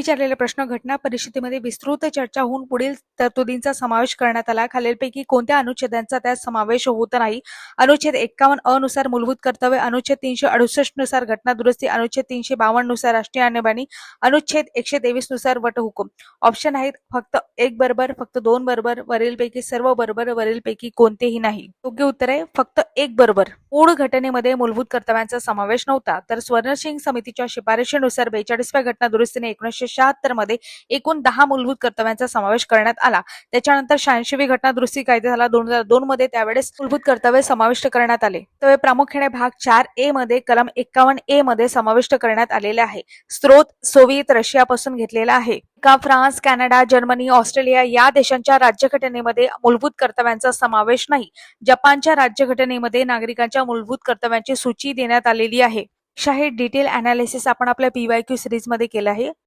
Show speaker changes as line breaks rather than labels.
विचारलेले प्रश्न घटना परिषदेमध्ये विस्तृत चर्चा होऊन पुढील तरतुदींचा समावेश करण्यात आला. खालीलपैकी कोणत्या अनुच्छेदांचा त्यात समावेश होत नाही? अनुच्छेद एक्कावन्न अनुसार मूलभूत कर्तव्य अनुच्छेद तीनशे अडुसष्टनुसार घटना दुरुस्ती अनुच्छेद तीनशे बावन्ननुसार राष्ट्रीय आणीबाणी अनुच्छेद एकशे तेवीसनुसार वटहुकूम. ऑप्शन आहेत फक्त एक बरोबर फक्त दोन बरोबर वरीलपैकी सर्व बरोबर वरीलपैकी कोणतेही नाही. योग्य उत्तर आहे फक्त एक बरोबर. मूळ घटनेमध्ये मूलभूत कर्तव्यांचा समावेश नव्हता. तर स्वर्णसिंग समितीच्या शिफारशीनुसार बेचाळीसव्या घटना दुरुस्तीने एकोणीसशे शहात्तरमध्ये एकूण दहा मूलभूत कर्तव्यांचा समावेश करण्यात आला. त्याच्यानंतर शहाऐंशीवी घटना दुरुस्ती कायदा झाला. दोन हजार दोन मध्ये त्यावेळेस मूलभूत कर्तव्य समाविष्ट करण्यात आले. तर प्रामुख्याने भाग चार ए मध्ये कलम एक्कावन्न ए मध्ये समाविष्ट करण्यात आलेले आहे. स्त्रोत सोवियत रशियापासून घेतलेला आहे. का फ्रान्स कॅनडा जर्मनी ऑस्ट्रेलिया या देशांच्या राज्यघटनेमध्ये मूलभूत कर्तव्यांचा समावेश नाही. जपानच्या राज्यघटनेमध्ये नागरिकांच्या मूलभूत कर्तव्यांची सूची देण्यात आलेली आहे. शाही डिटेल अनालिसिस आपण आपल्या पीवाय क्यू सिरीजमध्ये केलं आहे.